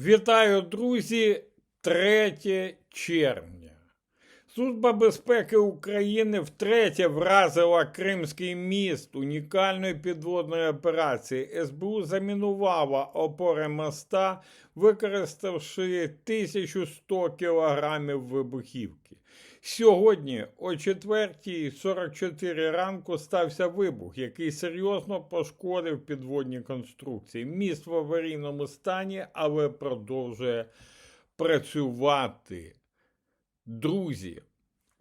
Вітаю, друзі! 3 червня. Служба безпеки України втретє вразила Кримський міст унікальної підводної операції. СБУ замінувала опори моста, використавши 1100 кілограмів вибухівки. Сьогодні о 4.44 ранку стався вибух, який серйозно пошкодив підводні конструкції. Міст в аварійному стані, але продовжує працювати. Друзі,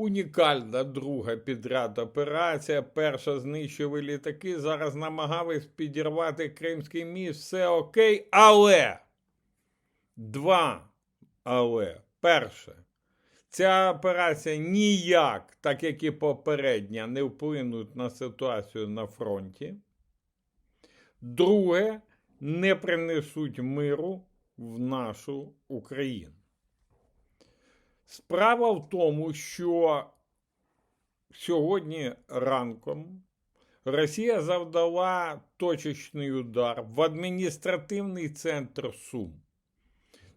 унікальна друга підряд операція. Перша знищили літаки. Зараз намагались підірвати Кримський міст. Все окей, але два але. Перше. Ця операція ніяк, так як і попередня, не вплинуть на ситуацію на фронті. Друге, не принесуть миру в нашу Україну. Справа в тому, що сьогодні ранком Росія завдала точечний удар в адміністративний центр Сум.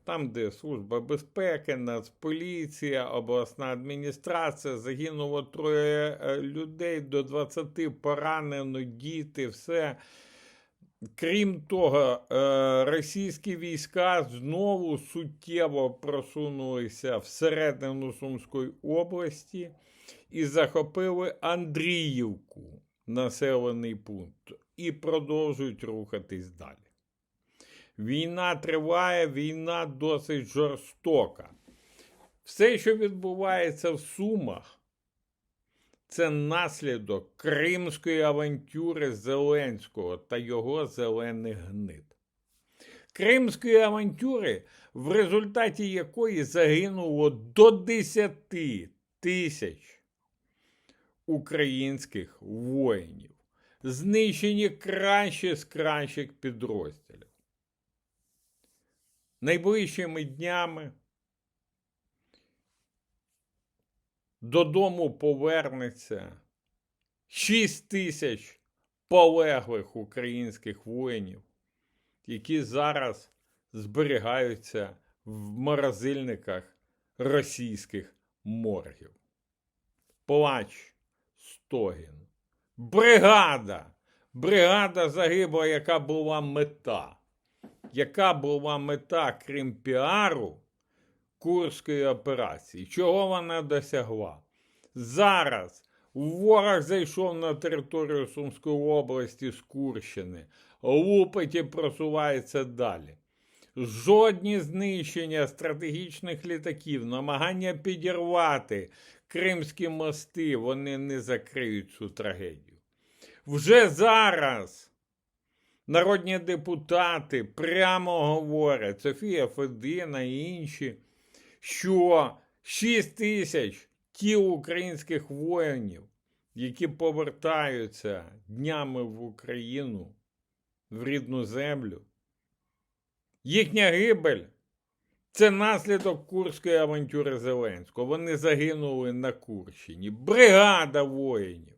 Там, де Служба безпеки, Нацполіція, обласна адміністрація, загинуло троє е, людей, до 20 поранено, діти, все. Крім того, е, російські війська знову суттєво просунулися всередину Сумської області і захопили Андріївку, населений пункт, і продовжують рухатись далі. Війна триває, війна досить жорстока. Все, що відбувається в Сумах, це наслідок кримської авантюри Зеленського та його зелених гнид. Кримської авантюри, в результаті якої загинуло до 10 тисяч українських воїнів, знищені кращі з кращих підрозділів. Найближчими днями додому повернеться 6 тисяч полеглих українських воїнів, які зараз зберігаються в морозильниках російських моргів. Плач, стогін. Бригада! Бригада загибла, яка була мета. Яка була мета, крім піару, Курської операції. Чого вона досягла? Зараз ворог зайшов на територію Сумської області з Курщини, лупить і просувається далі. Жодні знищення стратегічних літаків, намагання підірвати кримські мости, вони не закриють цю трагедію. Вже зараз народні депутати прямо говорять, Софія Федина і інші, що 6 тисяч тіл українських воїнів, які повертаються днями в Україну, в рідну землю, їхня гибель це наслідок Курської авантюри Зеленського. Вони загинули на Курщині. Бригада воїнів.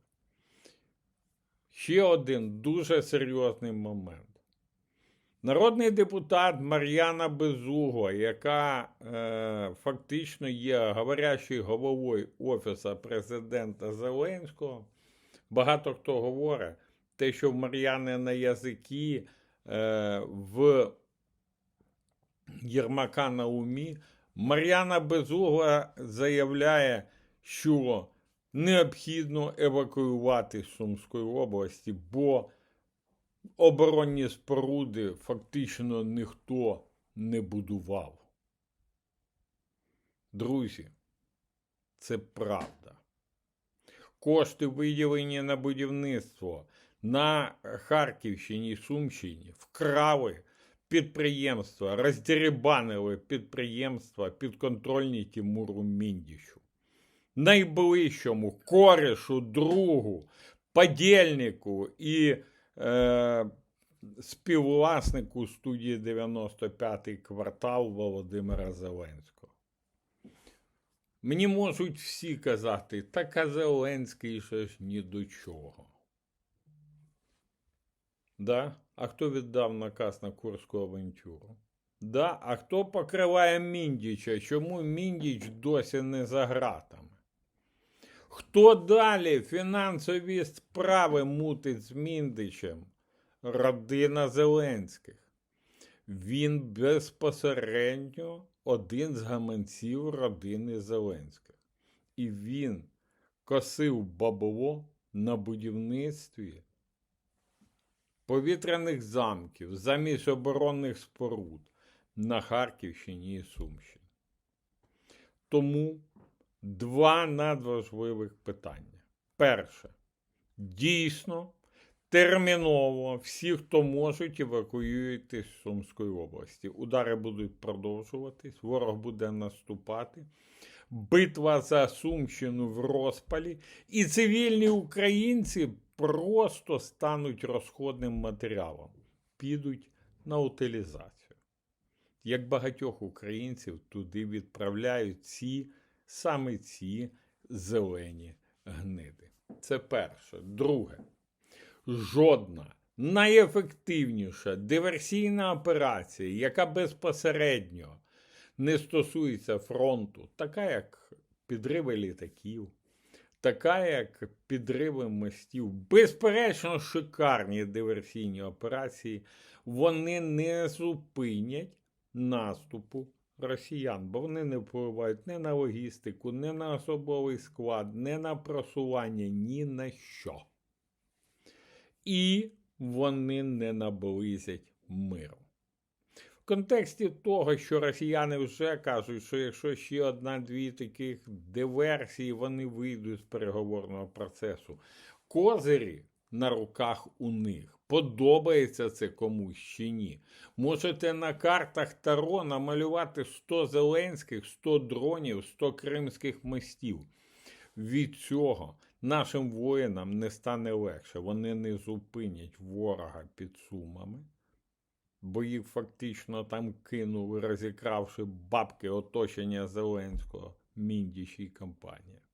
Ще один дуже серйозний момент. Народний депутат Мар'яна Безугла, яка е, фактично є говорящою головою Офісу президента Зеленського, багато хто говорить, те, що в Мар'яни на язики е, в Єрмака на умі, Мар'яна Безугла заявляє, що необхідно евакуювати з Сумської області, бо оборонні споруди фактично ніхто не будував. Друзі, це правда. Кошти, виділені на будівництво на Харківщині і Сумщині, вкрали підприємства, роздерибанили підприємства підконтрольні Тимуру Міндіщу. Найближчому корешу, другу, подільнику і е, співвласнику студії 95-й квартал Володимира Зеленського. Мені можуть всі казати, так а Зеленський ж ні до чого. Да? А хто віддав наказ на Курську авантюру? Да? А хто покриває Міндіча? Чому Міндіч досі не за ґратами? Хто далі фінансові справи мутить з Міндичем? Родина Зеленських. Він безпосередньо один з гаманців родини Зеленських. І він косив бабло на будівництві повітряних замків замість оборонних споруд на Харківщині і Сумщині. Тому два надважливих питання. Перше. Дійсно, терміново всі, хто можуть, евакуюйтесь з Сумської області. Удари будуть продовжуватись, ворог буде наступати. Битва за Сумщину в розпалі, і цивільні українці просто стануть розходним матеріалом, підуть на утилізацію. Як багатьох українців туди відправляють ці саме ці зелені гниди. Це перше. Друге, жодна найефективніша диверсійна операція, яка безпосередньо не стосується фронту, така як підриви літаків, така як підриви мостів, безперечно, шикарні диверсійні операції, вони не зупинять наступу росіян, бо вони не впливають ні на логістику, ні на особовий склад, ні на просування, ні на що. І вони не наблизять миру. В контексті того, що росіяни вже кажуть, що якщо ще одна-дві таких диверсії, вони вийдуть з переговорного процесу. Козирі на руках у них. Подобається це комусь чи ні. Можете на картах Таро намалювати 100 зеленських, 100 дронів, 100 кримських мостів. Від цього нашим воїнам не стане легше. Вони не зупинять ворога під сумами, бо їх фактично там кинули, розікравши бабки оточення Зеленського, Міндічі і компанія.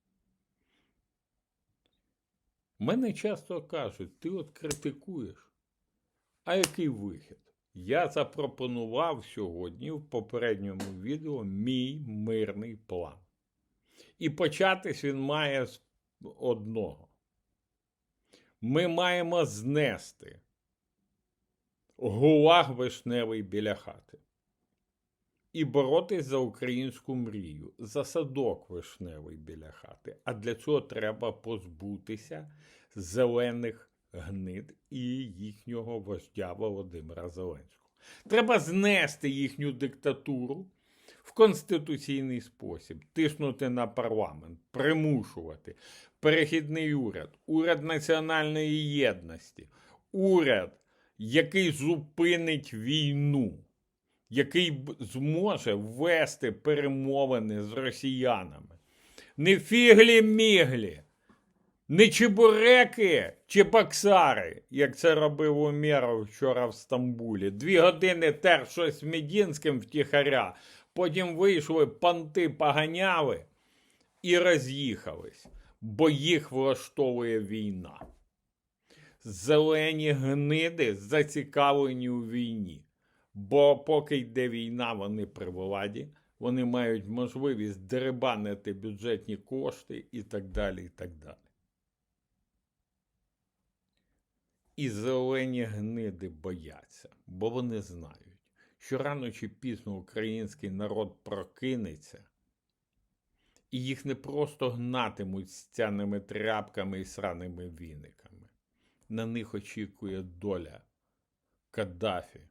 Мене часто кажуть, ти от критикуєш. А який вихід? Я запропонував сьогодні в попередньому відео мій мирний план. І початись він має з одного. Ми маємо знести гулаг вишневий біля хати і боротись за українську мрію, за садок вишневий біля хати. А для цього треба позбутися зелених гнид і їхнього вождя Володимира Зеленського. Треба знести їхню диктатуру в конституційний спосіб, тиснути на парламент, примушувати перехідний уряд, уряд національної єдності, уряд, який зупинить війну який зможе ввести перемовини з росіянами. Не фіглі-міглі, не чебуреки чи баксари, як це робив Умєров вчора в Стамбулі. Дві години тер щось з Медінським втіхаря, потім вийшли панти поганяли і роз'їхались, бо їх влаштовує війна. Зелені гниди зацікавлені у війні. Бо поки йде війна, вони при владі, вони мають можливість деребанити бюджетні кошти і так далі. І так далі. І зелені гниди бояться, бо вони знають, що рано чи пізно український народ прокинеться, і їх не просто гнатимуть стяними тряпками і сраними віниками. На них очікує доля Каддафі.